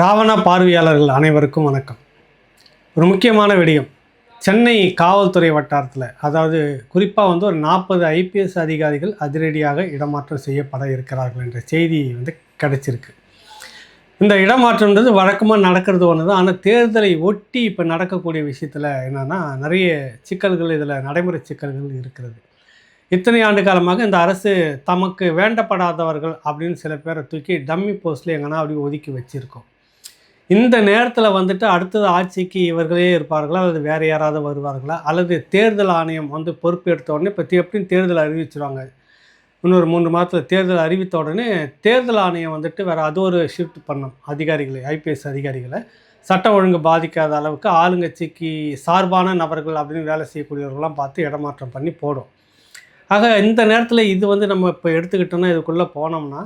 ராவணா பார்வையாளர்கள் அனைவருக்கும் வணக்கம். ஒரு முக்கியமான விடயம். சென்னை காவல்துறை வட்டாரத்தில் அதாவது குறிப்பாக வந்து ஒரு நாற்பது ஐபிஎஸ் அதிகாரிகள் அதிரடியாக இடமாற்றம் செய்யப்பட இருக்கிறார்கள் என்ற செய்தி வந்து கிடைச்சிருக்கு. இந்த இடமாற்றம்ன்றது வழக்கமாக நடக்கிறது ஒன்று தான் ஆனால் தேர்தலை ஒட்டி இப்போ நடக்கக்கூடிய விஷயத்தில் என்னென்னா நிறைய சிக்கல்கள் இதில் நடைமுறை சிக்கல்கள் இருக்கிறது. இத்தனை ஆண்டு காலமாக இந்த அரசு தமக்கு வேண்டப்படாதவர்கள் அப்படின்னு சில பேரை தூக்கி டம்மி போஸ்ட்டில் எங்கன்னா அப்படி ஒதுக்கி வச்சுருக்கோம். இந்த நேரத்தில் வந்துட்டு அடுத்தது ஆட்சிக்கு இவர்களே இருப்பார்களா? அல்லது வேறு யாராவது வருவார்களா? அல்லது தேர்தல் ஆணையம் வந்து பொறுப்பேற்ற உடனே இப்போ எப்படியும் தேர்தல் அறிவிச்சிருவாங்க. இன்னொரு மூன்று மாதத்தில் தேர்தல் அறிவித்த உடனே தேர்தல் ஆணையம் வந்துட்டு வேறு அது ஒரு ஷிஃப்ட் பண்ணும். அதிகாரிகளை ஐபிஎஸ் அதிகாரிகளை. சட்டம் ஒழுங்கு பாதிக்காத அளவுக்கு ஆளுங்கட்சிக்கு சார்பான நபர்கள் அப்படின்னு வேலை செய்யக்கூடியவர்கள்லாம் பார்த்து இடமாற்றம் பண்ணி போடும். ஆக இந்த நேரத்தில் இது வந்து நம்ம இப்போ எடுத்துக்கிட்டோம்னா இதுக்குள்ளே போனோம்னா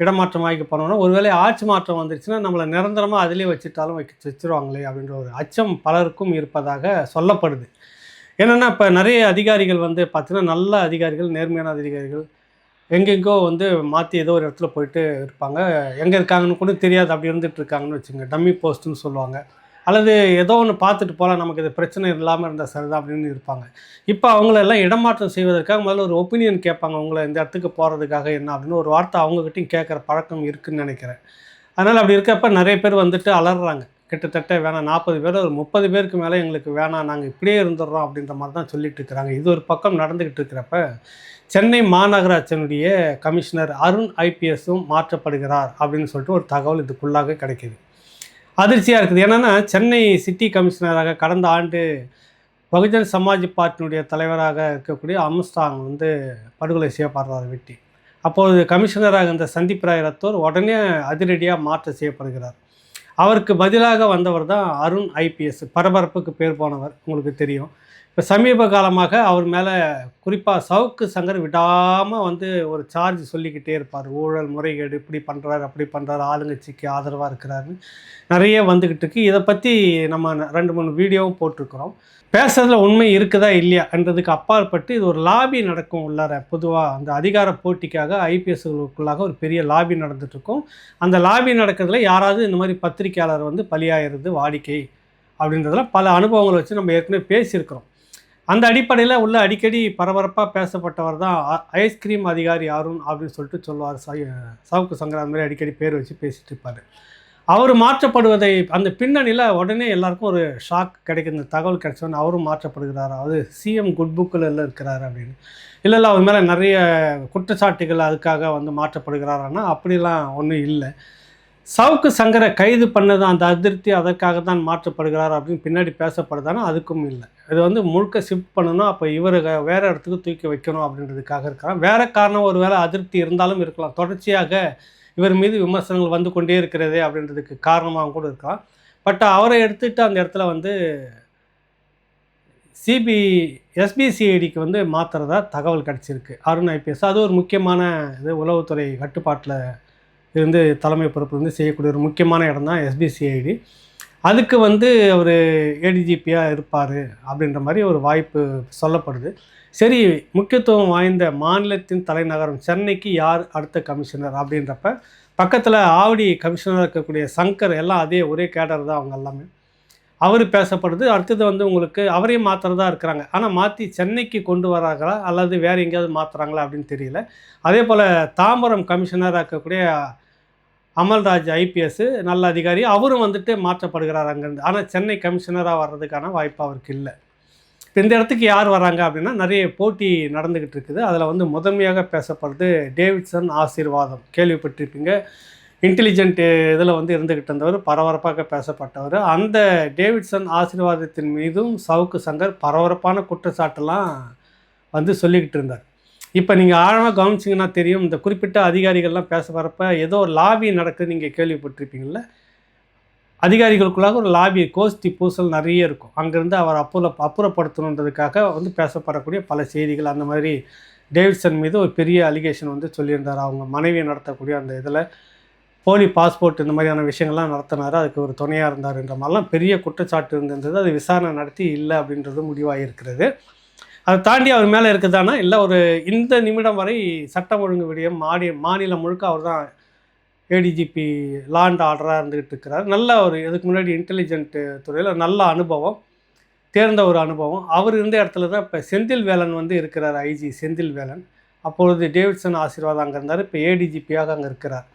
இடமாற்றம் ஆகி பண்ணணும் ஒருவேளை ஆட்சி மாற்றம் வந்துருச்சுன்னா நம்மளை நிரந்தரமாக அதிலே வச்சுட்டாலும் வைக்க வச்சுருவாங்களே அப்படின்ற ஒரு அச்சம் பலருக்கும் இருப்பதாக சொல்லப்படுது. என்னென்னா இப்போ நிறைய அதிகாரிகள் வந்து பார்த்திங்கன்னா நல்ல அதிகாரிகள் நேர்மையான அதிகாரிகள் எங்கெங்கோ வந்து மாற்றி ஏதோ ஒரு இடத்துல போயிட்டு இருப்பாங்க. எங்கே இருக்காங்கன்னு கூட தெரியாது அப்படி இருந்துகிட்டு இருக்காங்கன்னு வச்சுங்க டம்மி போஸ்ட்டுன்னு சொல்லுவாங்க. அல்லது ஏதோ ஒன்று பார்த்துட்டு போகலாம் நமக்கு இது பிரச்சனை இல்லாமல் இருந்தால் சரிதான் அப்படின்னு இருப்பாங்க. இப்போ அவங்களெல்லாம் இடமாற்றம் செய்வதற்காக முதல்ல ஒரு ஒப்பீனியன் கேட்பாங்க. அவங்கள இந்த இடத்துக்கு போகிறதுக்காக என்ன அப்படின்னு ஒரு வார்த்தை அவங்கக்கிட்டையும் கேட்குற பழக்கம் இருக்குதுன்னு நினைக்கிறேன். அதனால் அப்படி இருக்கப்ப நிறைய பேர் வந்துட்டு அலறாங்க. கிட்டத்தட்ட வேணாம் நாற்பது பேர் ஒரு முப்பது பேருக்கு மேலே எங்களுக்கு வேணாம் நாங்கள் இப்படியே இருந்துடுறோம் அப்படின்ற மாதிரி தான் சொல்லிட்டு இருக்கிறாங்க. இது ஒரு பக்கம் நடந்துக்கிட்டு இருக்கிறப்ப சென்னை மாநகராட்சியினுடைய கமிஷனர் அருண் ஐபிஎஸும் மாற்றப்படுகிறார் அப்படின்னு சொல்லிட்டு ஒரு தகவல் இதுக்குள்ளாக கிடைக்கிது. அதிர்ச்சியாக இருக்குது. என்னென்னா சென்னை சிட்டி கமிஷனராக கடந்த ஆண்டு பகுஜன் சமாஜ் பார்ட்டியினுடைய தலைவராக இருக்கக்கூடிய அம்ஸ்டாங் வந்து படுகொலை செய்யப்படுறார் வெட்டி. அப்போது கமிஷனராக இருந்த சந்தீப் ராய் ரத்தோர் உடனே அதிரடியாக மாற்றம் செய்யப்படுகிறார். அவருக்கு பதிலாக வந்தவர் தான் அருண் ஐபிஎஸ். பரபரப்புக்கு பேர் போனவர் உங்களுக்கு தெரியும். இப்போ சமீப காலமாக அவர் மேலே குறிப்பாக சவுக்கு சங்கர் விடாமல் வந்து ஒரு சார்ஜ் சொல்லிக்கிட்டே இருப்பார். ஊழல் முறைகேடு இப்படி பண்ணுறாரு அப்படி பண்ணுறாரு ஆளுங்கட்சிக்கு ஆதரவாக இருக்கிறாருன்னு நிறைய வந்துக்கிட்டு இருக்கு. இதை பற்றி நம்ம ரெண்டு மூணு வீடியோவும் போட்டிருக்கிறோம். பேசுறதுல உண்மை இருக்குதா இல்லையான்றதுக்கு அப்பாற்பட்டு இது ஒரு லாபி நடக்கும் உள்ளார. பொதுவாக அந்த அதிகார போட்டிக்காக ஐபிஎஸ்களுக்குள்ளாக ஒரு பெரிய லாபி நடந்துட்டுருக்கும். அந்த லாபி நடக்கிறதுல யாராவது இந்த மாதிரி பத்திரிக்கையாளர் வந்து பலியாகிறது வாடிக்கை அப்படின்றதுல பல அனுபவங்களை வச்சு நம்ம ஏற்கனவே பேசியிருக்கிறோம். அந்த அடிப்படையில் உள்ள அடிக்கடி பரபரப்பாக பேசப்பட்டவர் தான் ஐஸ்கிரீம் அதிகாரி அருண் அப்படின்னு சொல்லிட்டு சொல்லுவார். சவுக்கு சங்கர் அந்த மாதிரி அடிக்கடி பேர் வச்சு பேசிகிட்டு இருப்பார். அவர் மாற்றப்படுவதை அந்த பின்னணியில் உடனே எல்லாருக்கும் ஒரு ஷாக் கிடைக்கும் இந்த தகவல் கிடைச்சோன்னு அவரும் மாற்றப்படுகிறார்? அதாவது சிஎம் குட் புக்கில் எல்லாம் இருக்கிறார் அப்படின்னு. இல்லை இல்லை அவர் மேலே நிறைய குற்றச்சாட்டுகள் அதுக்காக வந்து மாற்றப்படுகிறாரான்னா அப்படிலாம் ஒன்றும் இல்லை. சவுக்கு சங்கரை கைது பண்ணது அந்த அதிருப்தி அதற்காக தான் மாற்றப்படுகிறார் அப்படின்னு பின்னாடி பேசப்படுதானா? அதுக்கும் இல்லை. இது வந்து முழுக்க ஷிஃப்ட் பண்ணணும். அப்போ இவர் வேறு இடத்துக்கு தூக்கி வைக்கணும் அப்படின்றதுக்காக இருக்கிறான் வேறு காரணம் ஒரு வேளை அதிருப்தி இருந்தாலும் இருக்கலாம். தொடர்ச்சியாக இவர் மீது விமர்சனங்கள் வந்து கொண்டே இருக்கிறதே அப்படின்றதுக்கு காரணமாக கூட இருக்கலாம். பட் அவரை எடுத்துகிட்டு அந்த இடத்துல வந்து சிபி எஸ்பிசிஐடிக்கு வந்து மாற்றுறதா தகவல் கிடச்சிருக்கு. அருண் ஐபிஎஸ் அது ஒரு முக்கியமான இது உளவுத்துறை கட்டுப்பாட்டில் இருந்து தலைமை பொறுப்பு வந்து செய்யக்கூடிய ஒரு முக்கியமான இடம் தான் எஸ்பிசிஐடி அதுக்கு வந்து அவர் ஏடிஜிபியாக இருப்பார் அப்படின்ற மாதிரி ஒரு வாய்ப்பு சொல்லப்படுது. சரி முக்கியத்துவம் வாய்ந்த மாநிலத்தின் தலைநகரம் சென்னைக்கு யார் அடுத்த கமிஷனர் அப்படின்றப்ப பக்கத்தில் ஆவடி கமிஷனராக இருக்கக்கூடிய சங்கர் எல்லாம் அதே ஒரே கேடர் தான் அவங்க எல்லாமே. அவர் பேசப்படுது அடுத்தது வந்து உங்களுக்கு அவரையும் மாற்றுறதா இருக்கிறாங்க. ஆனால் மாற்றி சென்னைக்கு கொண்டு வராங்களா? அல்லது வேறு எங்கேயாவது மாற்றுறாங்களா அப்படின்னு தெரியல. அதே போல் தாம்பரம் கமிஷனராக இருக்கக்கூடிய அமல்ராஜ் ஐபிஎஸ் நல்ல அதிகாரி அவரும் வந்துட்டு மாற்றப்படுகிறார் அங்கேருந்து. ஆனால் சென்னை கமிஷனராக வர்றதுக்கான வாய்ப்பு அவருக்கு இல்லை. இப்போ இந்த இடத்துக்கு யார் வராங்க அப்படின்னா நிறைய போட்டி நடந்துக்கிட்டு இருக்குது. அதில் வந்து முதன்மையாக பேசப்படுறது டேவிட்சன் ஆசீர்வாதம். கேள்விப்பட்டிருப்பீங்க. இன்டெலிஜென்ட் இதில் வந்து இருந்துக்கிட்டு இருந்தவர் பரபரப்பாக பேசப்பட்டவர். அந்த டேவிட்சன் ஆசீர்வாதத்தின் மீதும் சவுக்கு சங்கர் பரபரப்பான குற்றச்சாட்டெல்லாம் வந்து சொல்லிக்கிட்டு இருந்தார். இப்போ நீங்கள் ஆழமாக கவனிச்சிங்கன்னா தெரியும் இந்த குறிப்பிட்ட அதிகாரிகள்லாம் பேச வரப்ப ஏதோ ஒரு லாபி நடக்குது நீங்கள் கேள்விப்பட்டிருப்பீங்கள அதிகாரிகளுக்குள்ளாக ஒரு லாபி கோஷ்டி பூசல் நிறைய இருக்கும். அங்கேருந்து அவர் அப்புற அப்புறப்படுத்தணுன்றதுக்காக வந்து பேசப்படக்கூடிய பல செய்திகள் அந்த மாதிரி டேவிட்சன் மீது ஒரு பெரிய அலிகேஷன் வந்து சொல்லியிருந்தார். அவங்க மனைவியை நடத்தக்கூடிய அந்த இதில் போலி பாஸ்போர்ட் இந்த மாதிரியான விஷயங்கள்லாம் நடத்தினார். அதுக்கு ஒரு துணையாக இருந்தார் என்ற மாதிரிலாம் பெரிய குற்றச்சாட்டு இருந்திருந்தது. அது விசாரணை நடத்தி இல்லை அப்படின்றது முடிவாக இருக்கிறது அதை தாண்டி அவர் மேலே இருக்குதானா? இல்லை ஒரு இந்த நிமிடம் வரை சட்டம் ஒழுங்கு விடயம் மாடி மாநிலம் முழுக்க அவர் தான் ஏடிஜிபி லாண்ட் ஆர்டராக இருந்துகிட்டு இருக்கிறார். நல்ல ஒரு இதுக்கு முன்னாடி இன்டெலிஜென்ட் துறையில் நல்ல அனுபவம் தேர்ந்த ஒரு அனுபவம். அவர் இருந்த இடத்துல தான் இப்போ செந்தில் வேலன் வந்து இருக்கிறார் ஐஜி செந்தில் வேலன். அப்பொழுது டேவிட்சன் ஆசீர்வாதம் அங்கே இருந்தார் இப்போ ஏடிஜிபியாக அங்கே இருக்கிறார்.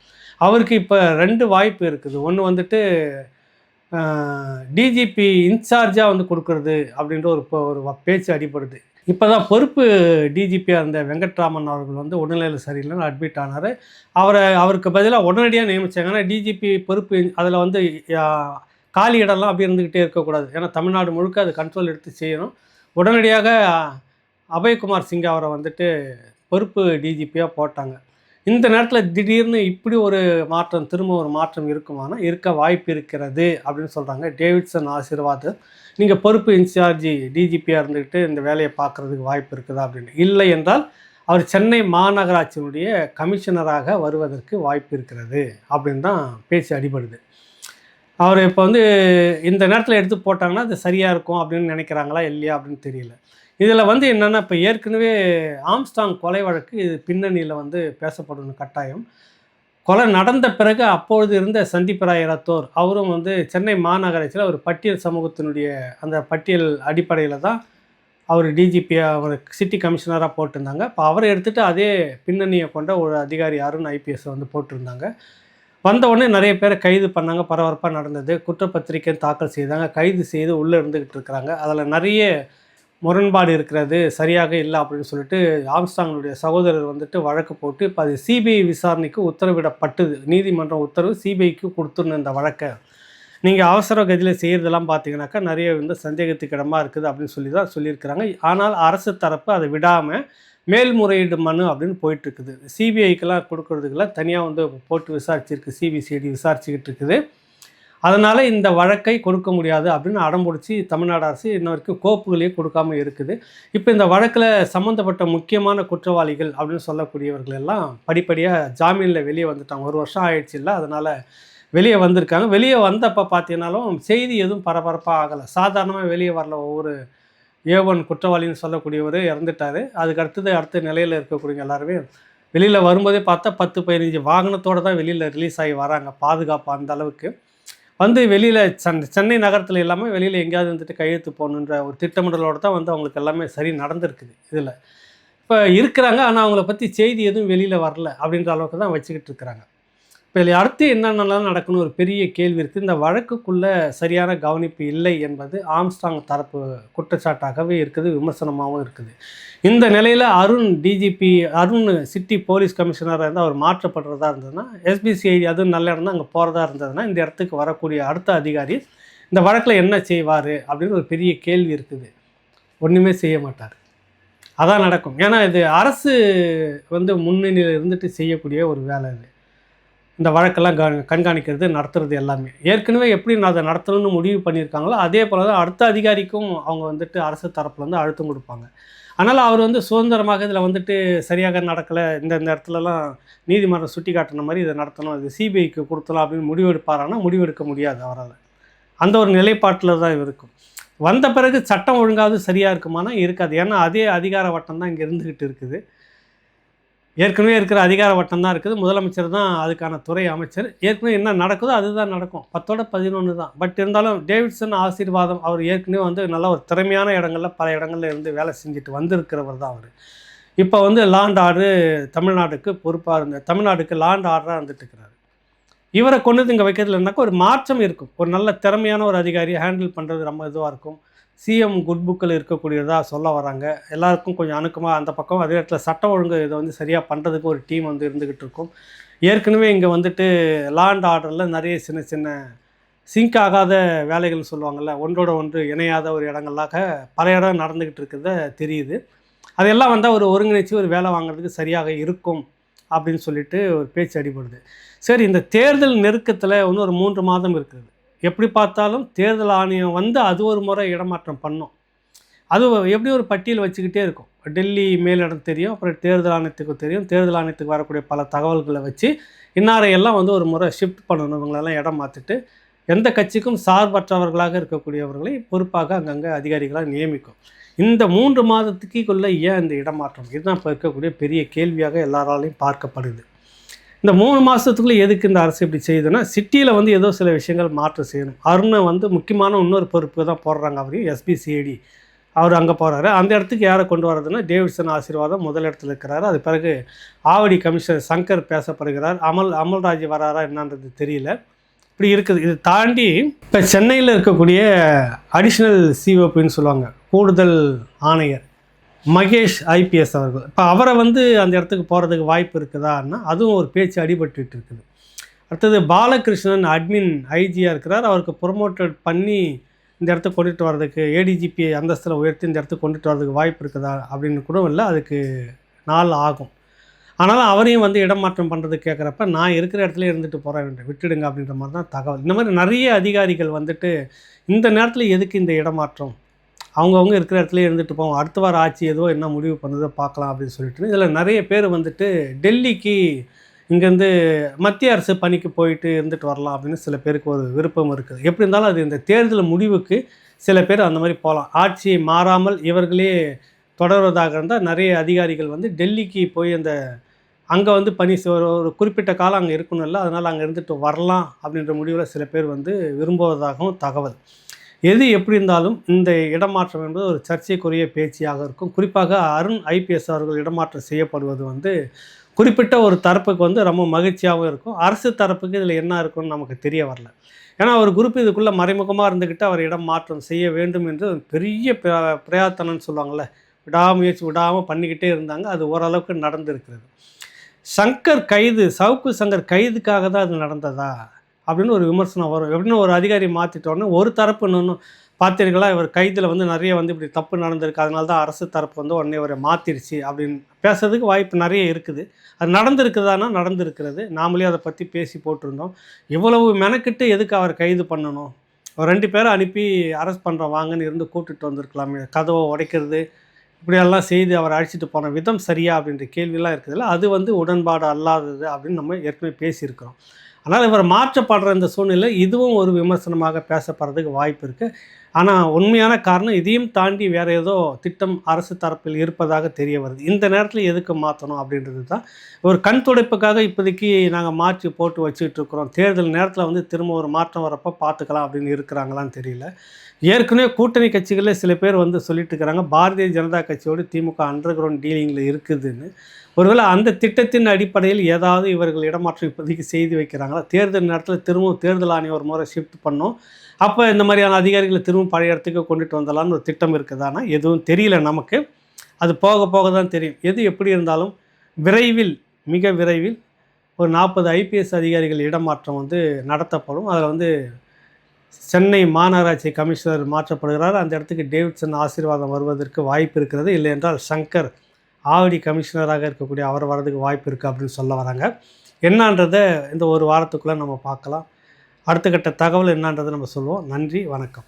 அவருக்கு இப்போ ரெண்டு வாய்ப்பு இருக்குது. ஒன்று வந்துட்டு டிஜிபி இன்சார்ஜாக வந்து கொடுக்குறது அப்படின்ற ஒரு இப்போ ஒரு வ- பேச்சு அடிப்படுது இப்போ தான் பொறுப்பு டிஜிபியாக இருந்த வெங்கட்ராமன் அவர்கள் வந்து உடல்நிலை சரியில்லைன்னு அட்மிட் ஆனார். அவரை அவருக்கு பதிலாக உடனடியாக நியமிச்சாங்கன்னா டிஜிபி பொறுப்பு அதில் வந்து காலி இடம்லாம் அப்படி இருந்துக்கிட்டே இருக்கக்கூடாது. ஏன்னா தமிழ்நாடு முழுக்க அது கண்ட்ரோல் எடுத்து செய்யணும். உடனடியாக அபய்குமார் சிங் அவரை வந்துட்டு பொறுப்பு டிஜிபியாக போட்டாங்க. இந்த நேரத்தில் திடீர்னு இப்படி ஒரு மாற்றம் திரும்ப ஒரு மாற்றம் இருக்குமானா இருக்க வாய்ப்பு இருக்கிறது அப்படின்னு சொல்கிறாங்க டேவிட்சன் ஆசீர்வாதம். நீங்கள் பொறுப்பு இன்சார்ஜி டிஜிபியாக இருந்துக்கிட்டு இந்த வேலையை பார்க்குறதுக்கு வாய்ப்பு இருக்குதா அப்படின்னு. இல்லை என்றால் அவர் சென்னை மாநகராட்சியினுடைய கமிஷனராக வருவதற்கு வாய்ப்பு இருக்கிறது அப்படின்னு தான் பேச்சு அடிபடுது. அவர் இப்போ வந்து இந்த நேரத்தில் எடுத்து போட்டாங்கன்னா அது சரியாக இருக்கும் அப்படின்னு நினைக்கிறாங்களா இல்லையா அப்படின்னு தெரியல. இதில் வந்து என்னென்னா இப்போ ஏற்கனவே ஆம்ஸ்டாங் கொலை வழக்கு இது பின்னணியில் வந்து பேசப்படணும் கட்டாயம். கொலை நடந்த பிறகு அப்பொழுது இருந்த சந்தீப் ரத்தோர் அவரும் வந்து சென்னை மாநகராட்சியில் ஒரு பட்டியல் சமூகத்தினுடைய அந்த பட்டியல் அடிப்படையில் தான் அவர் டிஜிபியாக அவர் சிட்டி கமிஷனராக போட்டிருந்தாங்க. இப்போ அவரை எடுத்துகிட்டு அதே பின்னணியை கொண்ட ஒரு அதிகாரி அருண் ஐபிஎஸ் வந்து போட்டிருந்தாங்க. வந்த உடனே நிறைய பேரை கைது பண்ணாங்க பரபரப்பாக நடந்தது. குற்றப்பத்திரிக்கை தாக்கல் செய்தாங்க. கைது செய்து உள்ளே இருந்துக்கிட்டு இருக்கிறாங்க. அதில் நிறைய முரண்பாடு இருக்கிறது சரியாக இல்லை அப்படின்னு சொல்லிட்டு ஆம்ஸ்டாங்களுடைய சகோதரர் வந்துட்டு வழக்கு போட்டு இப்போ அது சிபிஐ விசாரணைக்கு உத்தரவிடப்பட்டது. நீதிமன்றம் உத்தரவு சிபிஐக்கு கொடுத்துருந்த இந்த வழக்கை. நீங்கள் அவசர கதியில் செய்கிறதெல்லாம் பார்த்தீங்கன்னாக்கா நிறைய வந்து சந்தேகத்துக்கிடமாக இருக்குது அப்படின்னு சொல்லி தான் சொல்லியிருக்கிறாங்க. ஆனால் அரசு தரப்பு அதை விடாமல் மேல்முறையீடு மனு அப்படின்னு போயிட்டுருக்குது. சிபிஐக்கெல்லாம் கொடுக்கறதுக்கெல்லாம் தனியாக வந்து போட்டு விசாரிச்சிருக்கு சிபிசிஐடி விசாரிச்சுக்கிட்டு இருக்குது. அதனால் இந்த வழக்கை கொடுக்க முடியாது அப்படின்னு அடம்பிடிச்சி தமிழ்நாடு அரசு இன்ன வரைக்கும் கோப்புகளையே கொடுக்காம இருக்குது. இப்போ இந்த வழக்கில் சம்மந்தப்பட்ட முக்கியமான குற்றவாளிகள் அப்படின்னு சொல்லக்கூடியவர்கள் எல்லாம் படிப்படியாக ஜாமீனில் வெளியே வந்துட்டாங்க. ஒரு வருஷம் ஆயிடுச்சு இல்லை அதனால் வெளியே வந்திருக்காங்க. வெளியே வந்தப்போ பார்த்தீங்கன்னாலும் செய்தி எதுவும் பரபரப்பாக ஆகலை. சாதாரணமாக வெளியே வரல. ஒவ்வொரு ஏவன் குற்றவாளின்னு சொல்லக்கூடியவர் இறந்துட்டார். அதுக்கு அடுத்தது அடுத்த நிலையில் இருக்கக்கூடிய எல்லாருமே வெளியில் வரும்போதே பார்த்தா பத்து பதினஞ்சு வாகனத்தோடு தான் வெளியில் ரிலீஸ் ஆகி வராங்க. பாதுகாப்பு அந்த அளவுக்கு. வந்து வெளியில் சென் சென்னை நகரத்தில் இல்லாமல் வெளியில் எங்கேயாவது வந்துட்டு கையெழுத்து போகணுன்ற ஒரு திட்டமிடலோடு தான் வந்து அவங்களுக்கு எல்லாமே சரி நடந்திருக்குது இதில். இப்போ இருக்கிறாங்க ஆனால் அவங்கள பற்றி செய்தி எதுவும் வெளியில் வரல அப்படின்ற அளவுக்கு தான் வச்சுக்கிட்டு இருக்கிறாங்க. இப்போ இதில் அடுத்து என்னென்னலாம் நடக்கணும் ஒரு பெரிய கேள்வி இருக்குது இந்த வழக்குக்குள்ளே சரியான கவனிப்பு இல்லை என்பது ஆம்ஸ்டாங் தரப்பு குற்றச்சாட்டாகவே இருக்குது விமர்சனமாகவும் இருக்குது. இந்த நிலையில் Arun DGP Arun city police கமிஷனராக இருந்தால் அவர் மாற்றப்படுறதா இருந்ததுன்னா எஸ்பிசிஐ அதுவும் நல்ல இடம் அங்கே போகிறதா இருந்ததுன்னா இந்த இடத்துக்கு வரக்கூடிய அடுத்த அதிகாரி இந்த வழக்கில் என்ன செய்வார் அப்படின்னு ஒரு பெரிய கேள்வி இருக்குது. ஒன்றுமே செய்ய மாட்டார். அதான் நடக்கும். ஏன்னா இது அரசு வந்து முன்னணியில் இருந்துட்டு செய்யக்கூடிய ஒரு வேலை இது. இந்த வழக்கெல்லாம் கண்காணிக்கிறது நடத்துறது எல்லாமே. ஏற்கனவே எப்படி நான் அதை நடத்தணும்னு முடிவு பண்ணியிருக்காங்களோ அதே போல் தான் அடுத்த அதிகாரிக்கும் அவங்க வந்துட்டு அரசு தரப்புலேருந்து அழுத்தம் கொடுப்பாங்க. அதனால் அவர் வந்து சுதந்திரமாக இதில் வந்துட்டு சரியாக நடக்கலை. இந்த இந்த இடத்துலலாம் நீதிமன்றம் சுட்டி காட்டின மாதிரி இதை நடத்தணும். இது சிபிஐக்கு கொடுத்தலாம் அப்படின்னு முடிவெடுப்பாரானா முடிவெடுக்க முடியாது அவரால். அந்த ஒரு நிலைப்பாட்டில் தான் இருக்கும். வந்த பிறகு சட்டம் ஒழுங்காவது சரியாக இருக்குமானா இருக்காது. ஏன்னா அதே அதிகார வட்டம் தான் இங்கே இருந்துக்கிட்டு இருக்குது. ஏற்கனவே இருக்கிற அதிகார வட்டம் தான் இருக்குது. முதலமைச்சர் தான் அதுக்கான துறை அமைச்சர். ஏற்கனவே என்ன நடக்குதோ அதுதான் நடக்கும். பத்தோட பதினொன்று தான். பட் இருந்தாலும் டேவிட்சன் ஆசீர்வாதம் அவர் ஏற்கனவே வந்து நல்ல ஒரு திறமையான இடங்களில் பல இடங்களில் இருந்து வேலை செஞ்சுட்டு வந்திருக்கிறவர் தான் அவர். இப்போ வந்து லாண்ட் ஆர்டரு தமிழ்நாட்டுக்கு பொறுப்பாக இருந்த தமிழ்நாட்டுக்கு லாண்ட் ஆர்டராக இருந்துட்டு இருக்கிறார். இவரை கொண்டு இங்கே வைக்கிறதுல என்னக்கா ஒரு மாற்றம் இருக்கும். ஒரு நல்ல திறமையான ஒரு அதிகாரி ஹேண்டில் பண்ணுறது ரொம்ப இதுவாக இருக்கும். சிஎம் குட் புக்கில் இருக்கக்கூடியதாக சொல்ல வராங்க எல்லாருக்கும் கொஞ்சம் அணுக்கமாக அந்த பக்கம். அதே இடத்துல சட்டம் ஒழுங்கு இதை வந்து சரியாக பண்ணுறதுக்கு ஒரு டீம் வந்து இருந்துக்கிட்டு இருக்கும். ஏற்கனவே இங்கே வந்துட்டு லாண்ட் ஆர்டரில் நிறைய சின்ன சின்ன சிங்க் ஆகாத வேலைகள் சொல்லுவாங்கள்ல ஒன்றோட ஒன்று இணையாத ஒரு இடங்களாக பல இடம் நடந்துக்கிட்டு இருக்கிறத தெரியுது. அதெல்லாம் வந்தால் ஒரு ஒருங்கிணைச்சு ஒரு வேலை வாங்குறதுக்கு சரியாக இருக்கும் அப்படின்னு சொல்லிட்டு ஒரு பேச்சு அடிபடுது. சரி இந்த தேர்தல் நெருக்கத்தில் இன்னும் ஒரு மூன்று மாதம் இருக்குது எப்படி பார்த்தாலும் தேர்தல் ஆணையம் வந்து அது ஒரு முறை இடமாற்றம் பண்ணும். அது எப்படி ஒரு பட்டியல் வச்சுக்கிட்டே இருக்கும். டெல்லி மேலிடம் தெரியும் அப்புறம் தேர்தல் ஆணையத்துக்கு தெரியும். தேர்தல் ஆணையத்துக்கு வரக்கூடிய பல தகவல்களை வச்சு இன்னாரையெல்லாம் வந்து ஒரு முறை ஷிஃப்ட் பண்ணணும். இவங்களெல்லாம் இடம் மாற்றிட்டு எந்த கட்சிக்கும் சார்பற்றவர்களாக இருக்கக்கூடியவர்களை பொறுப்பாக அங்கங்கே அதிகாரிகளாக நியமிக்கும். இந்த மூன்று மாதத்துக்குள்ளே ஏன் இந்த இடமாற்றம்? இதுதான் இப்போ இருக்கக்கூடிய பெரிய கேள்வியாக எல்லாராலையும் பார்க்கப்படுது. இந்த மூணு மாதத்துக்குள்ளே எதுக்கு இந்த அரசு இப்படி செய்யுதுன்னா சிட்டியில் வந்து ஏதோ சில விஷயங்கள் மாற்றம் செய்யணும். அருணை வந்து முக்கியமான இன்னொரு பொறுப்பு தான் போடுறாங்க அவரையும் எஸ்பிசிஐடி அவர் அங்கே போகிறாரு அந்த இடத்துக்கு யாரை கொண்டு வரதுன்னா டேவிட்சன் ஆசீர்வாதம் முதல் இடத்துல இருக்கிறாரு. அது பிறகு ஆவடி கமிஷனர் சங்கர் பேசப்படுகிறார். அமல் அமல்ராஜ் வராரா என்னன்றது தெரியல. இப்படி இருக்குது. இது தாண்டி இப்போ சென்னையில் இருக்கக்கூடிய அடிஷ்னல் சிஓபின்னு சொல்லுவாங்க. கூடுதல் ஆணையர். மகேஷ் ஐபிஎஸ் அவர்கள். இப்போ அவரை வந்து அந்த இடத்துக்கு போகிறதுக்கு வாய்ப்பு இருக்குதான்னா அதுவும் ஒரு பேச்சு அடிபட்டு இருக்குது. அடுத்தது பாலகிருஷ்ணன் அட்மின் ஐஜியாக இருக்கிறார். அவருக்கு ப்ரொமோட்டட் பண்ணி இந்த இடத்துக்கு கொண்டுட்டு வர்றதுக்கு ஏடிஜிபி அந்தஸ்தில் உயர்த்தி இந்த இடத்துக்கு கொண்டுட்டு வர்றதுக்கு வாய்ப்பு இருக்குதா அப்படின்னு கூட இல்லை அதுக்கு நாள் ஆகும். ஆனாலும் அவரையும் வந்து இடமாற்றம் பண்ணுறது கேட்குறப்ப நான் இருக்கிற இடத்துல இருந்துட்டு போகிறேன் விட்டுடுங்க அப்படின்ற மாதிரி தான் தகவல். இந்த மாதிரி நிறைய அதிகாரிகள் வந்துட்டு இந்த நேரத்தில் எதுக்கு இந்த இடமாற்றம் அவங்கவுங்க இருக்கிற இடத்துல இருந்துட்டு போவோம். அடுத்த வாரம் ஆட்சி ஏதோ என்ன முடிவு பண்ணுதோ பார்க்கலாம் அப்படின்னு சொல்லிட்டு இதில் நிறைய பேர் வந்துட்டு டெல்லிக்கு இங்கேருந்து மத்திய அரசு பணிக்கு போயிட்டு இருந்துட்டு வரலாம் அப்படின்னு சில பேருக்கு ஒரு விருப்பம் இருக்குது. எப்படி இருந்தாலும் அது இந்த தேர்தல் முடிவுக்கு சில பேர் அந்த மாதிரி போகலாம். ஆட்சி மாறாமல் இவர்களே தொடர்வதாக இருந்தால் நிறைய அதிகாரிகள் வந்து டெல்லிக்கு போய் அந்த அங்கே வந்து பணி ஒரு ஒரு குறிப்பிட்ட காலம் அங்கே இருக்கணும்ல அதனால் அங்கே இருந்துட்டு வரலாம் அப்படின்ற முடிவில் சில பேர் வந்து விரும்புவதாகவும் தகவல். எது எப்படி இருந்தாலும் இந்த இடமாற்றம் என்பது ஒரு சர்ச்சைக்குரிய பேச்சியாக இருக்கும். குறிப்பாக அருண் ஐபிஎஸ் அவர்கள் இடமாற்றம் செய்யப்படுவது வந்து குறிப்பிட்ட ஒரு தரப்புக்கு வந்து ரொம்ப மகிழ்ச்சியாகவும் இருக்கும். அரசு தரப்புக்கு இதில் என்ன இருக்குன்னு நமக்கு தெரிய வரல. ஏன்னா ஒரு குரூப் இதுக்குள்ளே மறைமுகமாக இருந்துக்கிட்டு அவர் இடம் மாற்றம் செய்ய வேண்டும் என்று ஒரு பெரிய பிர- பிரயாத்தனம்னு சொல்லுவாங்கள்ல விடாமுயற்சி விடாமல் பண்ணிக்கிட்டே இருந்தாங்க. அது ஓரளவுக்கு நடந்திருக்கிறது. சங்கர் கைது சவுக்கு சங்கர் கைதுக்காக தான் அது நடந்ததா? அப்படின்னு ஒரு விமர்சனம் வரும். எப்படின்னு ஒரு அதிகாரி மாற்றிட்டோன்னே ஒரு தரப்பு இன்னொன்று பார்த்தீர்களா? இவர் கைதில் வந்து நிறைய வந்து இப்படி தப்பு நடந்திருக்கு. அதனால தான் அரசு தரப்பு வந்து உடனே இவரை மாற்றிருச்சு அப்படின்னு பேசுறதுக்கு வாய்ப்பு நிறைய இருக்குது. அது நடந்திருக்குதானா? நடந்திருக்கிறது. நாமளே அதை பற்றி பேசி போட்டிருந்தோம். இவ்வளவு மெனக்கிட்டு எதுக்கு அவர் கைது பண்ணணும்? ஒரு ரெண்டு பேரை அனுப்பி அரெஸ்ட் பண்ணுறோம் வாங்கன்னு இருந்து கூட்டுட்டு வந்திருக்கலாமே. கதவை உடைக்கிறது இப்படியெல்லாம் செய்து அவரை அழைச்சிட்டு போன விதம் சரியா? அப்படின்ற கேள்வியெல்லாம் இருக்குதுல்ல. அது வந்து உடன்பாடு அல்லாதது அப்படின்னு நம்ம ஏற்கனவே பேசியிருக்கிறோம். ஆனால் இவர் மாற்றப்படுற இந்த சூழ்நிலை இதுவும் ஒரு விமர்சனமாக பேசப்படுறதுக்கு வாய்ப்பு இருக்குது. ஆனால் உண்மையான காரணம் இதையும் தாண்டி வேறு ஏதோ திட்டம் அரசு தரப்பில் இருப்பதாக தெரிய வருது. இந்த நேரத்தில் எதுக்கு மாற்றணும் அப்படின்றது தான் ஒரு கண் துடைப்புக்காக இப்போதைக்கு நாங்கள் மாற்றி போட்டு வச்சுக்கிட்டு இருக்கிறோம். தேர்தல் நேரத்தில் வந்து திரும்ப ஒரு மாற்றம் வரப்போ பார்த்துக்கலாம் அப்படின்னு இருக்கிறாங்களான்னு தெரியல. ஏற்கனவே கூட்டணி கட்சிகளில் சில பேர் வந்து சொல்லிட்டு இருக்கிறாங்க. பாரதிய ஜனதா கட்சியோடு திமுக அண்டர் கிரவுண்ட் டீலிங்கில் இருக்குதுன்னு. ஒருவேளை அந்த திட்டத்தின் அடிப்படையில் ஏதாவது இவர்கள் இடமாற்றம் இப்போதைக்கு செய்து வைக்கிறாங்களா? தேர்தல் நேரத்தில் திரும்பவும் தேர்தல் ஆணையம் ஒரு முறை ஷிஃப்ட் பண்ணோம். அப்போ இந்த மாதிரியான அதிகாரிகளை திரும்ப பழைய இடத்துக்கு கொண்டுட்டு வந்துடலாம்னு ஒரு திட்டம் இருக்குதானா? எதுவும் தெரியல நமக்கு. அது போக போக தான் தெரியும். எது எப்படி இருந்தாலும் விரைவில் மிக விரைவில் ஒரு நாற்பது ஐபிஎஸ் அதிகாரிகள் இடமாற்றம் வந்து நடத்தப்படும். அதில் வந்து சென்னை மாநகராட்சி கமிஷனர் மாற்றப்படுகிறார். அந்த இடத்துக்கு டேவிட்சன் ஆசீர்வாதம் வருவதற்கு வாய்ப்பு இருக்கிறது. இல்லை என்றால் சங்கர் ஆவடி கமிஷனராக இருக்கக்கூடிய அவர் வரதுக்கு வாய்ப்பு இருக்குது அப்படின்னு சொல்ல வராங்க. என்னன்றதை இந்த ஒரு வாரத்துக்குள்ளே நம்ம பார்க்கலாம். அடுத்த கட்ட தகவல் என்னன்றதை நம்ம சொல்லுவோம். நன்றி வணக்கம்.